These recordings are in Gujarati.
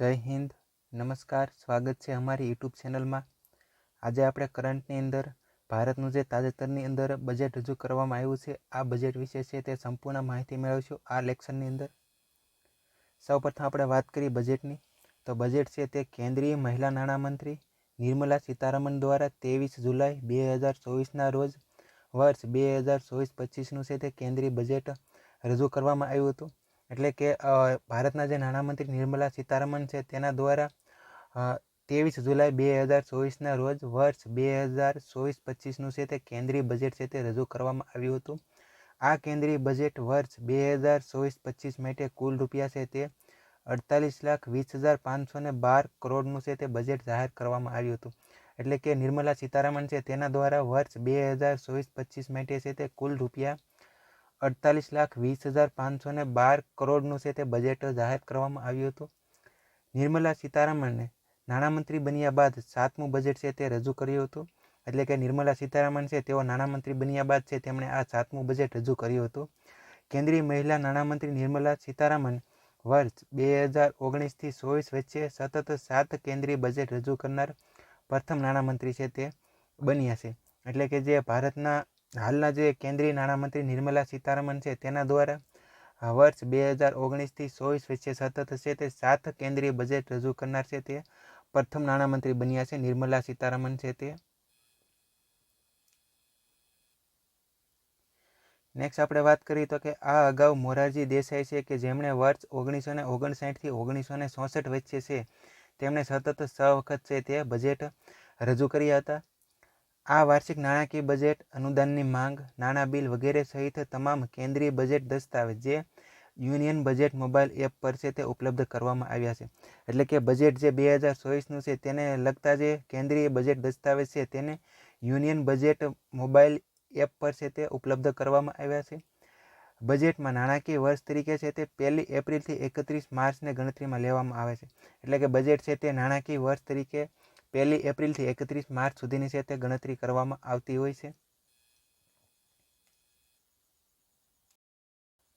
જય હિન્દ. નમસ્કાર. સ્વાગત છે અમારી યુટ્યુબ ચેનલમાં. આજે આપણે કરંટની અંદર, ભારતનું જે તાજેતરની અંદર બજેટ રજૂ કરવામાં આવ્યું છે, આ બજેટ વિશે છે તે સંપૂર્ણ માહિતી મેળવશું આ લેક્શનની અંદર. સૌપ્રથમ આપણે વાત કરીએ બજેટની. તો બજેટ છે તે કેન્દ્રીય મહિલા નાણામંત્રી નિર્મલા સીતારમણ દ્વારા ત્રેવીસ જુલાઈ બે હજાર ચોવીસના રોજ વર્ષ બે હજાર ચોવીસ પચીસનું છે તે કેન્દ્રીય બજેટ રજૂ કરવામાં આવ્યું હતું. એટલે કે ભારતના જે નાણામંત્રી નિર્મલા સીતારમણ છે, તેના દ્વારા ત્રેવીસ જુલાઈ બે હજાર ચોવીસના રોજ વર્ષ બે હજાર ચોવીસ પચીસનું છે તે કેન્દ્રીય બજેટ છે તે રજૂ કરવામાં આવ્યું હતું. આ કેન્દ્રીય બજેટ વર્ષ બે હજાર ચોવીસ પચીસ માટે કુલ રૂપિયા છે તે અડતાલીસ લાખ વીસ હજાર પાંચસો ને બાર કરોડનું છે તે બજેટ જાહેર કરવામાં આવ્યું હતું. એટલે કે નિર્મલા સીતારામન છે તેના દ્વારા વર્ષ બે હજાર ચોવીસ પચીસ માટે છે તે કુલ રૂપિયા અડતાલીસ લાખ વીસ હજાર પાંચસો ને બાર કરોડનું છે તે બજેટ જાહેર કરવામાં આવ્યું હતું. નિર્મલા સીતારામને નાણામંત્રી બન્યા બાદ સાતમું બજેટ છે તે રજૂ કર્યું હતું. એટલે કે નિર્મલા સીતારામન છે તેઓ નાણામંત્રી બન્યા બાદ છે તેમણે આ સાતમું બજેટ રજૂ કર્યું હતું. કેન્દ્રીય મહિલા નાણામંત્રી નિર્મલા સીતારામન વર્ષ બે હજાર ઓગણીસથી ચોવીસ વચ્ચે સતત સાત કેન્દ્રીય બજેટ રજૂ કરનાર પ્રથમ નાણામંત્રી છે તે બન્યા છે. એટલે કે જે ભારતના હાલના જે કેન્દ્રીય નાણામંત્રી નિર્મલા સીતારમણ છે, તેના દ્વારા વર્ષ બે હજાર ઓગણીસથી ચોવીસ વચ્ચે સતત છે તે સાત કેન્દ્રીય બજેટ રજૂ કરનાર છે તે પ્રથમ નાણામંત્રી બન્યા છે નિર્મલા સીતારમણ છે તે. નેક્સ્ટ આપણે વાત કરીએ તો કે આ અગાઉ મોરારજી દેસાઈ છે કે જેમણે વર્ષ ઓગણીસો ને ઓગણસાઠથી ઓગણીસો ને ચોસઠ વચ્ચે છે, તેમણે સતત છ વખત છે તે બજેટ રજૂ કર્યા હતા. આ વાર્ષિક નાણાકીય બજેટ અનુદાનની માંગ, નાણાં બિલ વગેરે સહિત તમામ કેન્દ્રીય બજેટ દસ્તાવેજ જે યુનિયન બજેટ મોબાઈલ એપ પર છે તે ઉપલબ્ધ કરવામાં આવ્યા છે. એટલે કે બજેટ જે બે હજાર ચોવીસનું છે તેને લગતા જે કેન્દ્રીય બજેટ દસ્તાવેજ છે તેને યુનિયન બજેટ મોબાઈલ એપ પર છે તે ઉપલબ્ધ કરવામાં આવ્યા છે. બજેટમાં નાણાકીય વર્ષ તરીકે છે તે પહેલી એપ્રિલથી એકત્રીસ માર્ચને ગણતરીમાં લેવામાં આવે છે. એટલે કે બજેટ છે તે નાણાકીય વર્ષ તરીકે પહેલી એપ્રિલથી એકત્રીસ માર્ચ સુધીની છે તે ગણતરી કરવામાં આવતી હોય છે.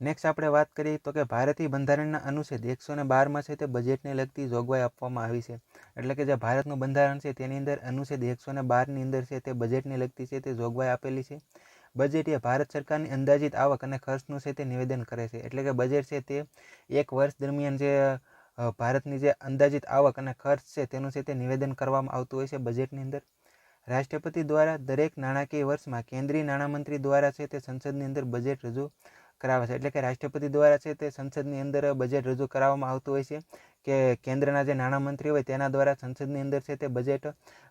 નેક્સ્ટ આપણે વાત કરીએ તો કે ભારતીય બંધારણના અનુચ્છેદ એકસો ને બારમાં છે તે બજેટને લગતી જોગવાઈ આપવામાં આવી છે. એટલે કે જે ભારતનું બંધારણ છે તેની અંદર અનુચ્છેદ એકસો ને બારની અંદર છે તે બજેટને લગતી છે તે જોગવાઈ આપેલી છે. બજેટ એ ભારત સરકારની અંદાજિત આવક અને ખર્ચનું છે તે નિવેદન કરે છે. એટલે કે બજેટ છે તે એક વર્ષ દરમિયાન જે ભારતની જે અંદાજિત આવક અને ખર્ચ છે, તેનું છે તે નિવેદન કરવામાં આવતું હોય છે બજેટની અંદર. રાષ્ટ્રપતિ દ્વારા દરેક નાણાકીય વર્ષમાં કેન્દ્રીય નાણામંત્રી દ્વારા છે તે સંસદની અંદર બજેટ રજૂ કરાવે છે. એટલે કે રાષ્ટ્રપતિ દ્વારા છે તે સંસદની અંદર બજેટ રજૂ કરાવવામાં આવતું હોય છે કે કેન્દ્રના જે નાણામંત્રી હોય તેના દ્વારા સંસદની અંદર છે તે બજેટ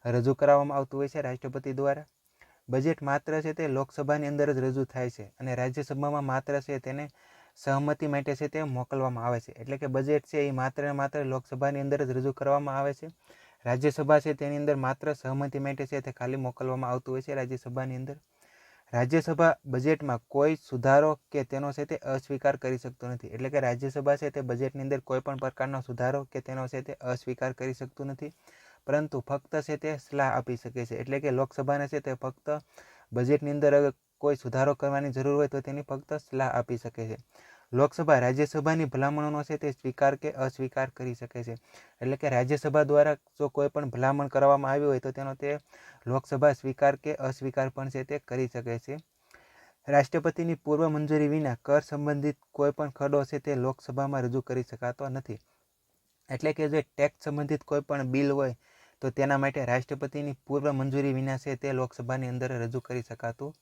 રજૂ કરાવવામાં આવતું હોય છે રાષ્ટ્રપતિ દ્વારા. બજેટ માત્ર છે તે લોકસભાની અંદર જ રજૂ થાય છે અને રાજ્યસભામાં માત્ર છે તેને સહમતિ માટે છે તે મોકલવામાં આવે છે. એટલે કે બજેટ છે એ માત્ર ને માત્ર લોકસભાની અંદર જ રજૂ કરવામાં આવે છે. રાજ્યસભા છે તેની અંદર માત્ર સહમતિ માટે છે તે ખાલી મોકલવામાં આવતું હોય છે રાજ્યસભાની અંદર. રાજ્યસભા બજેટમાં કોઈ સુધારો કે તેનો છે તે અસ્વીકાર કરી શકતો નથી. એટલે કે રાજ્યસભા છે તે બજેટની અંદર કોઈ પણ પ્રકારનો સુધારો કે તેનો છે તે અસ્વીકાર કરી શકતું નથી. પરંતુ ફક્ત છે તે સલાહ આપી શકે છે. એટલે કે લોકસભાને છે તે ફક્ત બજેટની અંદર કોઈ સુધારો કરવાની જરૂર હોય તો તેની ફક્ત સલાહ આપી શકે છે. લોકસભા, રાજ્યસભાની ભલામણોનો છે તે સ્વીકાર કે અસ્વીકાર કરી શકે છે. એટલે કે રાજ્યસભા દ્વારા જો કોઈ પણ ભલામણ કરવામાં આવી હોય તો તેનો તે લોકસભા સ્વીકાર કે અસ્વીકાર પણ છે તે કરી શકે છે. રાષ્ટ્રપતિની પૂર્વ મંજૂરી વિના કર સંબંધિત કોઈ પણ ખરડો છે તે લોકસભામાં રજૂ કરી શકાતો નથી. એટલે કે જે ટેક્સ સંબંધિત કોઈ પણ બિલ હોય તો તેના માટે રાષ્ટ્રપતિની પૂર્વ મંજૂરી વિના છે તે લોકસભાની અંદર રજૂ કરી શકાતું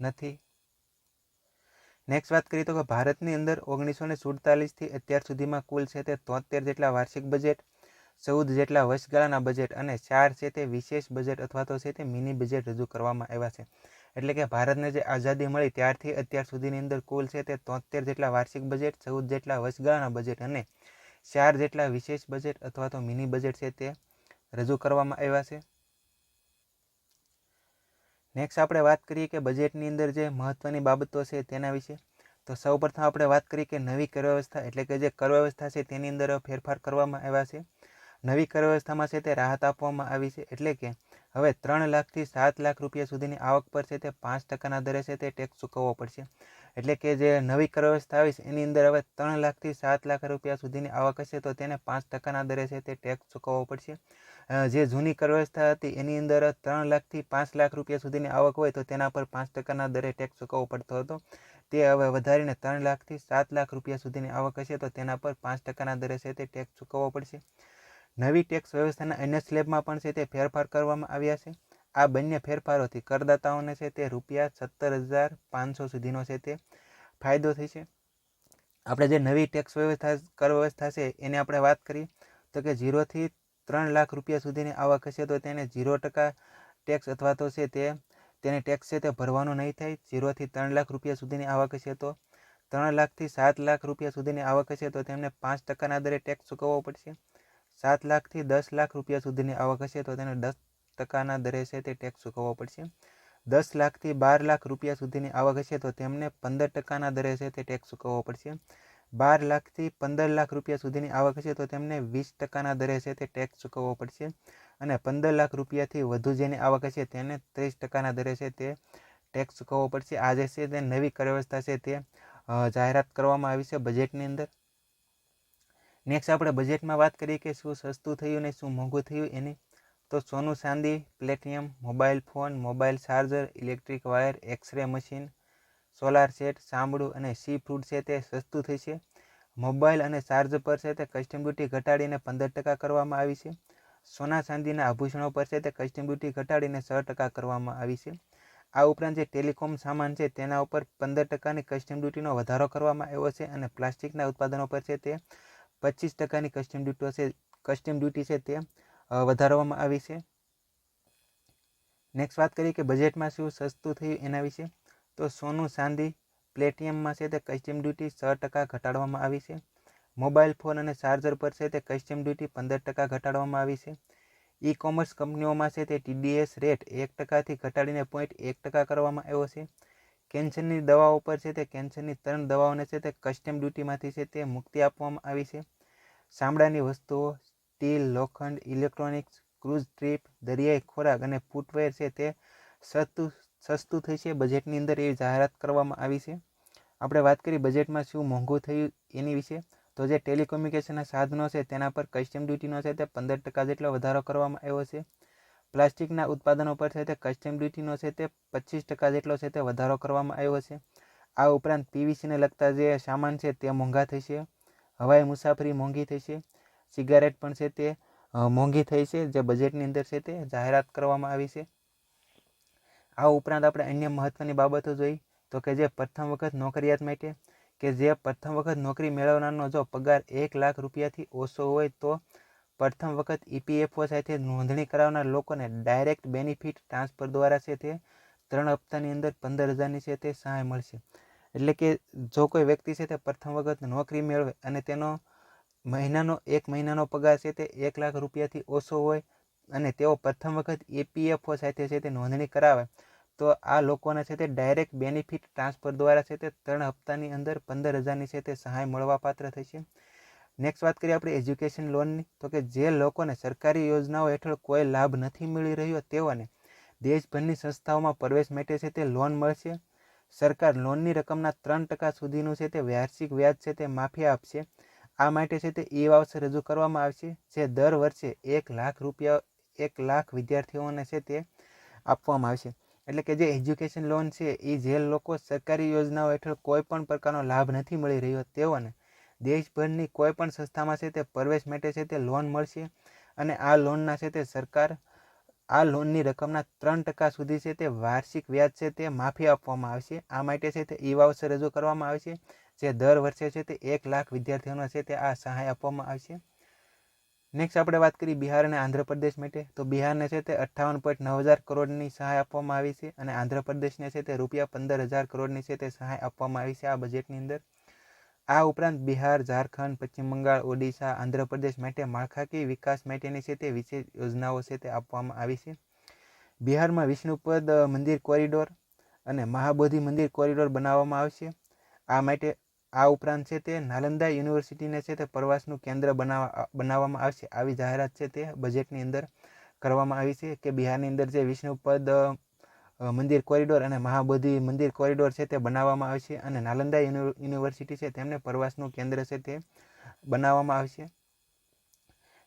નથી. નેક્સ્ટ વાત કરીએ તો કે ભારતની અંદર ઓગણીસો ને સુડતાલીસથી અત્યાર સુધીમાં કુલ છે તે તોતેર જેટલા વાર્ષિક બજેટ ચૌદ જેટલા વર્ષગાળાના બજેટ અને ચાર છે તે વિશેષ બજેટ અથવા તો છે તે મિની બજેટ રજૂ કરવામાં આવ્યા છે. એટલે કે ભારતને જે આઝાદી મળી ત્યારથી અત્યાર સુધીની અંદર કુલ છે તે તોતેર જેટલા વાર્ષિક બજેટ ચૌદ જેટલા વર્ષગાળાના બજેટ અને ચાર જેટલા વિશેષ બજેટ અથવા તો મિની બજેટ છે તે રજૂ કરવામાં આવ્યા છે. નેક્સ્ટ આપણે વાત કરીએ કે બજેટની અંદર જે મહત્ત્વની બાબતો છે તેના વિશે. તો સૌપ્રથમ આપણે વાત કરીએ કે નવી કર વ્યવસ્થા એટલે કે જે કર વ્યવસ્થા છે તેની અંદર ફેરફાર કરવામાં આવ્યા છે. નવી કર વ્યવસ્થામાં છે તે રાહત આપવામાં આવી છે એટલે કે હવે ત્રણ લાખથી સાત લાખ રૂપિયા સુધીની આવક પર છે તે પાંચ ટકાના દરે છે, તે ટેક્સ ચૂકવવો પડશે. એટલે કે જે નવી કર વ્યવસ્થા આવી છે, એની અંદર હવે ત્રણ લાખથી સાત લાખ રૂપિયા સુધીની આવક હશે, તો તેને પાંચ ટકાના દરે છે, તે ટેક્સ ચૂકવવો પડશે. જે જૂની કર વ્યવસ્થા હતી, એની અંદર ત્રણ લાખથી પાંચ લાખ રૂપિયા સુધીની આવક હોય, તો તેના પર પાંચ ટકાના દરે ટેક્સ ચૂકવવો પડતો હતો. તે હવે વધારીને ત્રણ લાખથી સાત લાખ રૂપિયા સુધીની આવક હશે, તો તેના પર પાંચ ટકાના દરે છે, તે ટેક્સ ચૂકવવો પડશે. નવી ટેક્સ વ્યવસ્થાના અન્ય સ્લેબમાં પણ છે તે ફેરફાર કરવામાં આવ્યા છે. આ બંને ફેરફારોથી કરદાતાઓને છે તે રૂપિયા સત્તર હજાર પાંચસો સુધીનો છે તે ફાયદો થશે આપણે જે નવી ટેક્સ વ્યવસ્થા, કર વ્યવસ્થા છે એની આપણે વાત કરીએ તો કે ઝીરોથી ત્રણ લાખ રૂપિયા સુધીની આવક હશે તો તેને ઝીરો ટકા ટેક્સ અથવા તો છે તે, તેને ટેક્સ છે તે ભરવાનો નહીં થાય. ઝીરોથી ત્રણ લાખ રૂપિયા સુધીની આવક હશે તો ત્રણ લાખથી સાત લાખ રૂપિયા સુધીની આવક હશે તો તેમને પાંચ ટકાના દરે ટેક્સ ચૂકવવો પડશે. સાત લાખથી દસ લાખ રૂપિયા સુધીની આવક હશે તો તેને દસ ટકાના દરે છે તે ટેક્સ ચૂકવવો પડશે. દસ લાખથી બાર લાખ રૂપિયા સુધીની આવક હશે તો તેમને પંદર ટકાના દરે છે તે ટેક્સ ચૂકવવો પડશે. બાર લાખથી પંદર લાખ રૂપિયા સુધીની આવક હશે તો તેમને વીસ ટકાના દરે છે તે ટેક્સ ચૂકવવો પડશે. અને પંદર લાખ રૂપિયાથી વધુ જેની આવક હશે તેને ત્રીસ ટકાના દરે છે તે ટેક્સ ચૂકવવો પડશે. આજે છે તે નવી કર વ્યવસ્થા છે તે જાહેરાત કરવામાં આવી છે બજેટની અંદર. નેક્સ્ટ આપણે બજેટમાં વાત કરીએ કે શું સસ્તું થયું ને શું મોંઘું થયું એની. તો સોનું ચાંદી platinum mobile phone mobile charger electric wire x ray machine solar set ચામડું અને સી ફ્રૂટ છે તે સસ્તું થશે મોબાઈલ અને ચાર્જર પર છે તે કસ્ટમ ડ્યુટી ઘટાડીને પંદર ટકા કરવામાં આવી છે. સોના ચાંદીના આભૂષણો પર છે તે કસ્ટમ ડ્યુટી ઘટાડીને છ ટકા કરવામાં આવી છે. આ ઉપરાંત જે ટેલિકોમ સામાન છે તેના ઉપર પંદર ટકાની કસ્ટમ ડ્યુટીનો વધારો કરવામાં આવ્યો છે અને પ્લાસ્ટિકના ઉત્પાદનો પર છે તે પચીસ ટકાની કસ્ટમ ડ્યુટી છે કસ્ટમ ડ્યુટી છે તે વધારવામાં આવી છે. નેક્સ્ટ વાત કરીએ કે બજેટમાં શું સસ્તું થયું એના વિશે. તો સોનું ચાંદી પ્લેટિયમમાં છે તે કસ્ટમ ડ્યુટી છ ટકા ઘટાડવામાં આવી છે. મોબાઈલ ફોન અને ચાર્જર પર છે તે કસ્ટમ ડ્યુટી પંદર ટકા ઘટાડવામાં આવી છે. ઈ કોમર્સ કંપનીઓમાં છે તે ટીડીએસ રેટ એક ટકાથી ઘટાડીને પોઈન્ટ એક ટકા કરવામાં આવ્યો છે. કેન્સરની દવાઓ પર છે તે કેન્સરની ત્રણ દવાઓને છે તે કસ્ટમ ડ્યુટીમાંથી છે તે મુક્તિ આપવામાં આવી છે. ચામડાની વસ્તુઓ, સ્ટીલ, લોખંડ, ઇલેક્ટ્રોનિક્સ, ક્રૂઝ ટ્રીપ, દરિયાઈ ખોરાક અને ફૂટવેર છે તે સસ્તું સસ્તું થશે બજેટની અંદર એવી જાહેરાત કરવામાં આવી છે. આપણે વાત કરી બજેટમાં શું મોંઘું થયું એની વિશે, તો જે ટેલિકોમ્યુનિકેશનના સાધનો છે તેના પર કસ્ટમ ડ્યુટીનો છે તે પંદર ટકા જેટલો વધારો કરવામાં આવ્યો છે. પ્લાસ્ટિકના ઉત્પાદનો પર છે તે કસ્ટમ ડ્યુટીનો છે તે પચીસ ટકા જેટલો છે તે વધારો કરવામાં આવ્યો છે. આ ઉપરાંત પીવીસીને લગતા જે સામાન છે તે મોંઘા થશે હવાઈ મુસાફરી મોંઘી થઈ છે. સિગારેટ પણ છે તે મોંઘી થઈ છે, જે બજેટની અંદર છે તે જાહેરાત કરવામાં આવી છે. આ ઉપરાંત આપણે અન્ય મહત્ત્વની બાબતો જોઈ, તો કે જે પ્રથમ વખત નોકરિયાત માટે, કે જે પ્રથમ વખત નોકરી મેળવનારનો જો પગાર એક લાખ રૂપિયાથી ઓછો હોય તો પ્રથમ વખત ઈપીએફઓ સાથે નોંધણી કરાવનાર લોકોને ડાયરેક્ટ બેનિફિટ ટ્રાન્સફર દ્વારા છે તે, ત્રણ હપ્તાની અંદર પંદર હજારની છે તે સહાય મળશે. એટલે કે જો કોઈ વ્યક્તિ છે તે પ્રથમ વખત નોકરી મેળવે અને તેનો મહિનાનો, એક મહિનાનો પગાર છે તે એક લાખ રૂપિયાથી ઓછો હોય અને તેઓ પ્રથમ વખત એપીએફઓ સાથે છે તે નોંધણી કરાવે, તો આ લોકોને છે તે ડાયરેક્ટ બેનિફિટ ટ્રાન્સફર દ્વારા છે તે ત્રણ હપ્તાની અંદર પંદર હજારની છે તે સહાય મળવાપાત્ર થશે. નેક્સ્ટ વાત કરીએ આપણે એજ્યુકેશન લોનની. તો કે જે લોકોને સરકારી યોજનાઓ હેઠળ કોઈ લાભ નથી મળી રહ્યો તેઓને દેશભરની સંસ્થાઓમાં પ્રવેશ માટે છે તે લોન મળશે. સરકાર લોનની રકમના ત્રણ ટકા સુધીનું છે તે વાર્ષિક વ્યાજ છે તે માફી આપશે. આ માટે છે તે એ વાઉચર રજૂ કરવામાં આવશે, જે દર વર્ષે એક લાખ રૂપિયા, એક લાખ વિદ્યાર્થીઓને છે તે આપવામાં આવશે. એટલે કે જે એજ્યુકેશન લોન છે એ જે લોકો સરકારી યોજનાઓ હેઠળ કોઈ પણ પ્રકારનો લાભ નથી મળી રહ્યો તેઓને દેશભરની કોઈ પણ સંસ્થામાં છે તે પ્રવેશ માટે છે તે લોન મળશે. અને આ લોનના છે તે સરકાર આ લોનની રકમના ત્રણ ટકા સુધી છે તે વાર્ષિક વ્યાજ છે તે માફી આપવામાં આવશે આ માટે છે તે ઈ વાવસર રજૂ કરવામાં આવશે જે દર વર્ષે છે તે એક લાખ વિદ્યાર્થીઓનો છે તે આ સહાય આપવામાં આવશે નેક્સ્ટ આપણે વાત કરીએ બિહાર અને આંધ્રપ્રદેશ માટે. તો બિહારને છે તે અઠ્ઠાવન પોઈન્ટ નવ હજાર કરોડની સહાય આપવામાં આવી છે અને આંધ્રપ્રદેશને છે તે રૂપિયા પંદર હજાર કરોડની છે તે સહાય આપવામાં આવી છે આ બજેટની અંદર. આ ઉપરાંત બિહાર, ઝારખંડ, પશ્ચિમ બંગાળ, ઓડિશા, આંધ્રપ્રદેશ માટે માળખાકીય વિકાસ માટેની છે તે વિશેષ યોજનાઓ છે તે આપવામાં આવી છે. બિહારમાં વિષ્ણુપદ મંદિર કોરિડોર અને મહાબોધિ મંદિર કોરિડોર બનાવવામાં આવશે. આ માટે, આ ઉપરાંત છે તે નાલંદા યુનિવર્સિટીને છે તે પ્રવાસનું કેન્દ્ર બનાવવા બનાવવામાં આવશે. આવી જાહેરાત છે તે બજેટની અંદર કરવામાં આવી છે કે બિહારની અંદર જે વિષ્ણુપદ મંદિર કોરિડોર અને મહાબોધિ મંદિર કોરિડોર છે તે બનાવવામાં આવશે અને નાલંદા યુનિવર્સિટી છે તેમને પ્રવાસનું કેન્દ્ર છે તે બનાવવામાં આવશે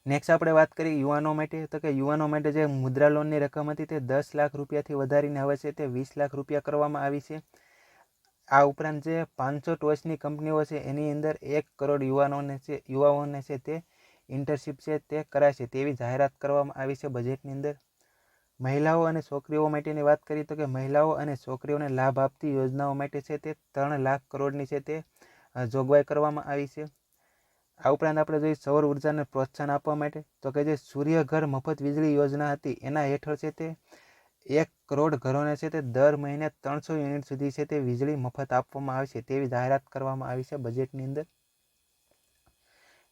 નેક્સ્ટ આપણે વાત કરીએ યુવાનો માટે. તો કે યુવાનો માટે જે મુદ્રા લોનની રકમ હતી તે દસ લાખ રૂપિયાથી વધારીને હવે છે તે વીસ લાખ રૂપિયા કરવામાં આવી છે. આ ઉપરાંત જે પાંચસો ટોચની કંપનીઓ છે એની અંદર એક કરોડ યુવાનોને છે, યુવાઓને છે તે ઇન્ટર્નશીપ છે તે કરાશે તેવી જાહેરાત કરવામાં આવી છે બજેટની અંદર. મહિલાઓ અને છોકરીઓ માટેની વાત કરીએ તો કે મહિલાઓ અને છોકરીઓને લાભ આપતી યોજનાઓ માટે છે તે ત્રણ લાખ કરોડની છે તે જોગવાઈ કરવામાં આવી છે. આ ઉપરાંત આપણે જોઈએ સૌર ઉર્જાને પ્રોત્સાહન આપવા માટે તો કે જે સૂર્યઘર મફત વીજળી યોજના હતી એના હેઠળ છે તે એક કરોડ ઘરોને છે તે દર મહિને ત્રણસો યુનિટ સુધી છે તે વીજળી મફત આપવામાં આવે છે તેવી જાહેરાત કરવામાં આવી છે બજેટની અંદર.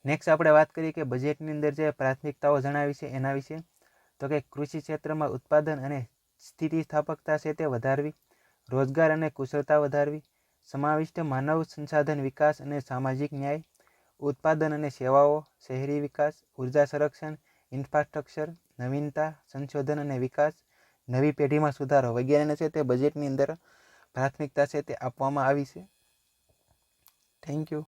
નેક્સ્ટ આપણે વાત કરીએ કે બજેટની અંદર જે પ્રાથમિકતાઓ જણાવી છે એના વિશે. તો કે કૃષિ ક્ષેત્રમાં ઉત્પાદન અને સ્થિતિસ્થાપકતા છે તે વધારવી, રોજગાર અને કુશળતા વધારવી, સમાવિષ્ટ માનવ સંસાધન વિકાસ અને સામાજિક ન્યાય, ઉત્પાદન અને સેવાઓ, શહેરી વિકાસ, ઊર્જા સંરક્ષણ, ઇન્ફ્રાસ્ટ્રક્ચર, નવીનતા, સંશોધન અને વિકાસ, નવી પેઢીમાં સુધારો વગેરેને છે તે બજેટની અંદર પ્રાથમિકતા છે તે આપવામાં આવી છે. Thank you